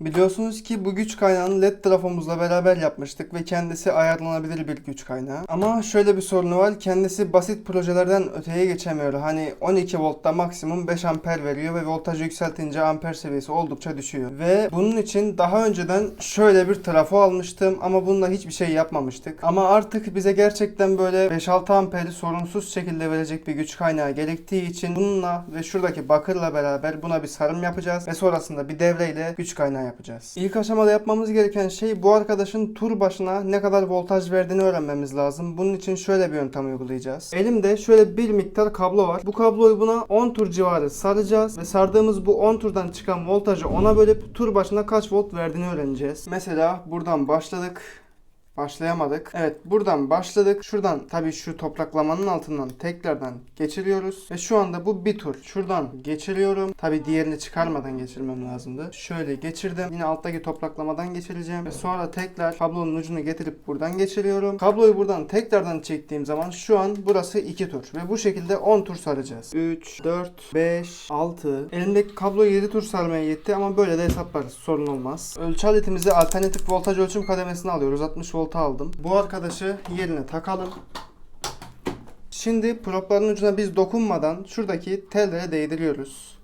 Biliyorsunuz ki bu güç kaynağını led trafomuzla beraber yapmıştık ve kendisi ayarlanabilir bir güç kaynağı. Ama şöyle bir sorunu var. Kendisi basit projelerden öteye geçemiyor. Hani 12 voltta maksimum 5 amper veriyor ve voltajı yükseltince amper seviyesi oldukça düşüyor. Ve bunun için daha önceden şöyle bir trafo almıştım ama bununla hiçbir şey yapmamıştık. Ama artık bize gerçekten böyle 5-6 amperi sorunsuz şekilde verecek bir güç kaynağı gerektiği için bununla ve şuradaki bakırla beraber buna bir sarım yapacağız ve sonrasında bir devreyle güç kaynağı yapacağız. İlk aşamada yapmamız gereken şey bu arkadaşın tur başına ne kadar voltaj verdiğini öğrenmemiz lazım. Bunun için şöyle bir yöntem uygulayacağız. Elimde şöyle bir miktar kablo var. Bu kabloyu buna 10 tur civarı saracağız ve sardığımız bu 10 turdan çıkan voltajı ona bölüp tur başına kaç volt verdiğini öğreneceğiz. Mesela buradan başladık. Başlayamadık. Evet buradan başladık. Şuradan tabii şu topraklamanın altından tekrardan geçiriyoruz. Ve şu anda bu bir tur. Şuradan geçiriyorum. Tabii diğerini çıkarmadan geçirmem lazımdı. Şöyle geçirdim. Yine alttaki topraklamadan geçireceğim. Ve sonra tekrar kablonun ucunu getirip buradan geçiriyorum. Kabloyu buradan tekrardan çektiğim zaman şu an burası 2 tur. Ve bu şekilde 10 tur saracağız. 3, 4, 5, 6. Elimdeki kablo 7 tur sarmaya yetti ama böyle de hesaplarız. Sorun olmaz. Ölçü aletimizi alternatif voltaj ölçüm kademesine alıyoruz. 60 volta aldım. Bu arkadaşı yerine takalım. Şimdi propların ucuna biz dokunmadan şuradaki tellere değdiriyoruz.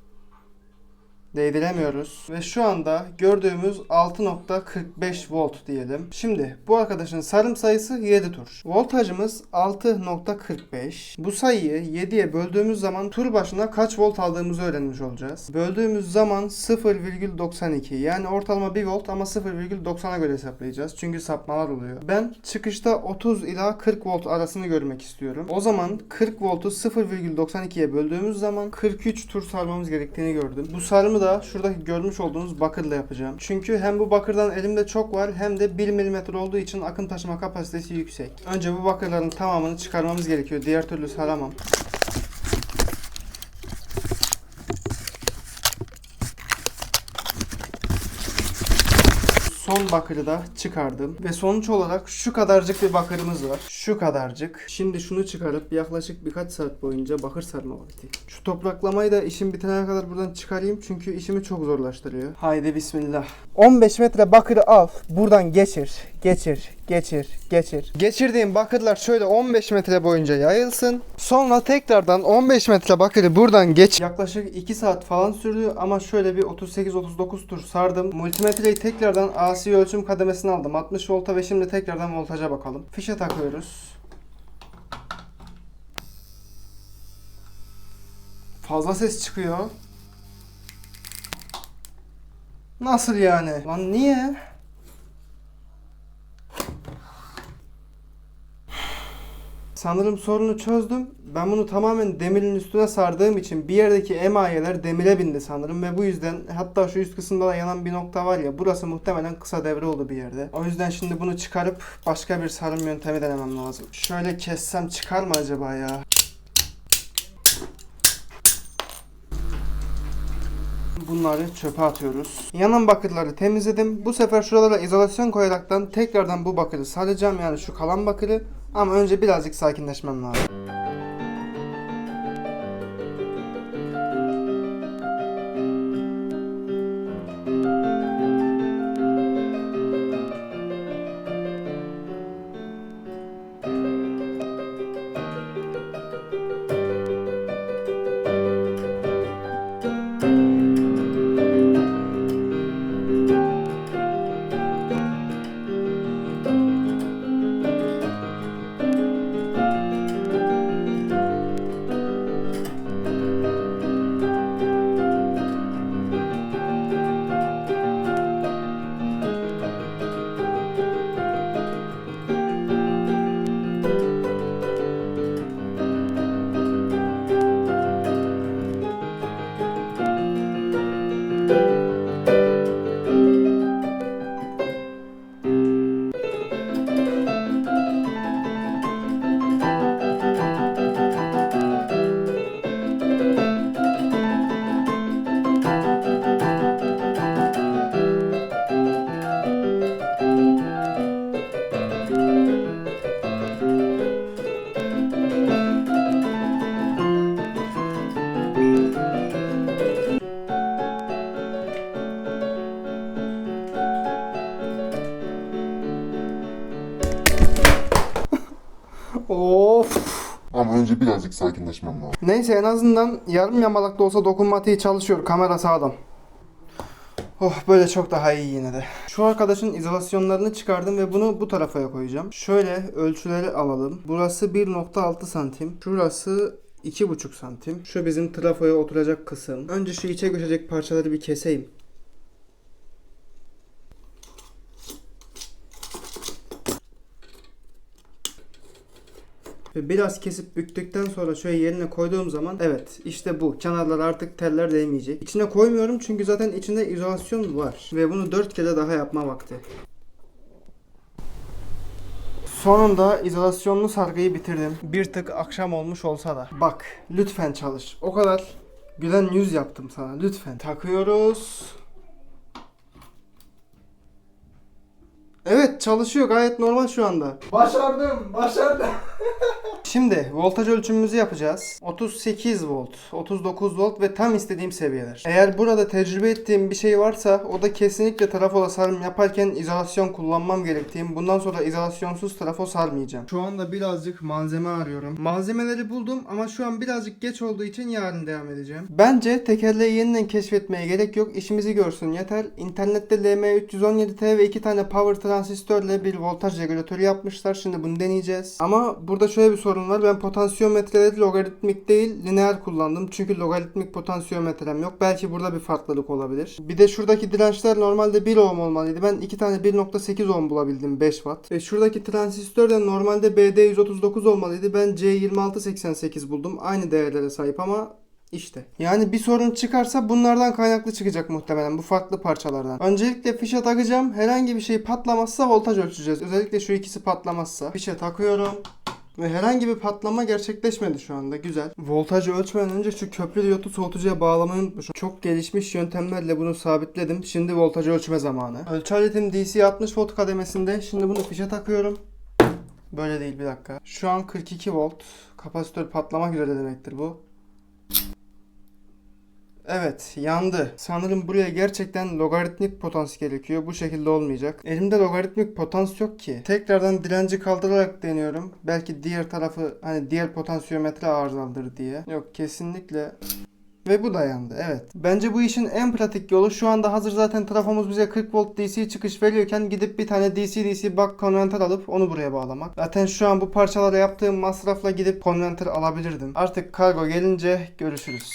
Değdiremiyoruz. Ve şu anda gördüğümüz 6.45 volt diyelim. Şimdi bu arkadaşın sarım sayısı 7 tur. Voltajımız 6.45. Bu sayıyı 7'ye böldüğümüz zaman tur başına kaç volt aldığımızı öğrenmiş olacağız. Böldüğümüz zaman 0,92 yani ortalama 1 volt ama 0,90'a göre hesaplayacağız. Çünkü sapmalar oluyor. Ben çıkışta 30 ila 40 volt arasını görmek istiyorum. O zaman 40 voltu 0,92'ye böldüğümüz zaman 43 tur sarmamız gerektiğini gördüm. Bu sarımı da şuradaki görmüş olduğunuz bakırla yapacağım. Çünkü hem bu bakırdan elimde çok var hem de 1 mm olduğu için akım taşıma kapasitesi yüksek. Önce bu bakırların tamamını çıkarmamız gerekiyor. Diğer türlü saramam. Son bakırı da çıkardım. Ve sonuç olarak şu kadarcık bir bakırımız var. Şu kadarcık. Şimdi şunu çıkarıp yaklaşık birkaç saat boyunca bakır sarma vakti. Şu topraklamayı da işim bitene kadar buradan çıkarayım. Çünkü işimi çok zorlaştırıyor. Haydi bismillah. 15 metre bakırı al. Buradan geçir. Geçir. Geçir. Geçir. Geçirdiğim bakırlar şöyle 15 metre boyunca yayılsın. Sonra tekrardan 15 metre bakırı buradan geç. Yaklaşık 2 saat falan sürdü ama şöyle bir 38-39 tur sardım. Multimetreyi tekrardan AC ölçüm kademesine aldım. 60 volta ve şimdi tekrardan voltaja bakalım. Fişe takıyoruz. Fazla ses çıkıyor. Nasıl yani? Lan niye? Sanırım sorunu çözdüm. Ben bunu tamamen demirin üstüne sardığım için bir yerdeki emayeler demire bindi sanırım ve bu yüzden hatta şu üst kısımda da yanan bir nokta var ya burası muhtemelen kısa devre oldu bir yerde. O yüzden şimdi bunu çıkarıp başka bir sarım yöntemi denemem lazım. Şöyle kessem çıkar mı acaba ya? Bunları çöpe atıyoruz. Yanan bakırları temizledim. Bu sefer şuralara izolasyon koyaraktan tekrardan bu bakırı saracağım. Yani şu kalan bakırı. Ama önce birazcık sakinleşmem lazım. Of. Ama önce birazcık sakinleşmem lazım. Neyse en azından yarım yamalak da olsa dokunmatiği çalışıyor. Kamera sağlam. Oh böyle çok daha iyi yine de. Şu arkadaşın izolasyonlarını çıkardım ve bunu bu tarafa koyacağım. Şöyle ölçüleri alalım. Burası 1.6 santim. Şurası 2.5 santim. Şu bizim trafoya oturacak kısım. Önce şu içe göçecek parçaları bir keseyim. Ve biraz kesip büktükten sonra şöyle yerine koyduğum zaman evet işte bu. Kenarlar artık teller değmeyecek. İçine koymuyorum çünkü zaten içinde izolasyon var. Ve bunu 4 kere daha yapma vakti. Sonunda izolasyonlu sargıyı bitirdim. Bir tık akşam olmuş olsa da. Bak lütfen çalış. O kadar gülen yüz yaptım sana lütfen. Takıyoruz. Evet çalışıyor gayet normal şu anda. Başardım başardım. Şimdi voltaj ölçümümüzü yapacağız. 38 volt, 39 volt ve tam istediğim seviyeler. Eğer burada tecrübe ettiğim bir şey varsa o da kesinlikle trafo sarım yaparken izolasyon kullanmam gerektiğim. Bundan sonra izolasyonsuz trafo sarmayacağım. Şu anda birazcık malzeme arıyorum. Malzemeleri buldum ama şu an birazcık geç olduğu için yarın devam edeceğim. Bence tekerleği yeniden keşfetmeye gerek yok. İşimizi görsün yeter. İnternette LM317T ve iki tane power transistörle bir voltaj regülatörü yapmışlar. Şimdi bunu deneyeceğiz. Ama burada şöyle bir sorun var. Ben potansiyometreleri logaritmik değil lineer kullandım. Çünkü logaritmik potansiyometrem yok. Belki burada bir farklılık olabilir. Bir de şuradaki dirençler normalde 1 ohm olmalıydı. Ben iki tane 1.8 ohm bulabildim 5 watt. Ve şuradaki transistör de normalde BD139 olmalıydı. Ben C2688 buldum. Aynı değerlere sahip ama işte. Yani bir sorun çıkarsa bunlardan kaynaklı çıkacak muhtemelen bu farklı parçalardan. Öncelikle fişe takacağım. Herhangi bir şey patlamazsa voltaj ölçeceğiz. Özellikle şu ikisi patlamazsa. Fişe takıyorum. Ve herhangi bir patlama gerçekleşmedi şu anda. Güzel. Voltajı ölçmeden önce şu köprü diyotu soğutucuya bağlamayı unutmuşum. Çok gelişmiş yöntemlerle bunu sabitledim. Şimdi voltajı ölçme zamanı. Ölçü aletim DC 60 volt kademesinde. Şimdi bunu fişe takıyorum. Böyle değil bir dakika. Şu an 42 volt. Kapasitör patlamak üzere demektir bu. Evet yandı. Sanırım buraya gerçekten logaritmik potans gerekiyor. Bu şekilde olmayacak. Elimde logaritmik potans yok ki. Tekrardan direnci kaldırarak deniyorum. Belki diğer tarafı hani diğer potansiyometre arızalıdır diye. Yok kesinlikle. Ve bu da yandı evet. Bence bu işin en pratik yolu şu anda hazır zaten trafomuz bize 40 volt DC çıkış veriyorken gidip bir tane DC DC buck konventör alıp onu buraya bağlamak. Zaten şu an bu parçalara yaptığım masrafla gidip konventör alabilirdim. Artık kargo gelince görüşürüz.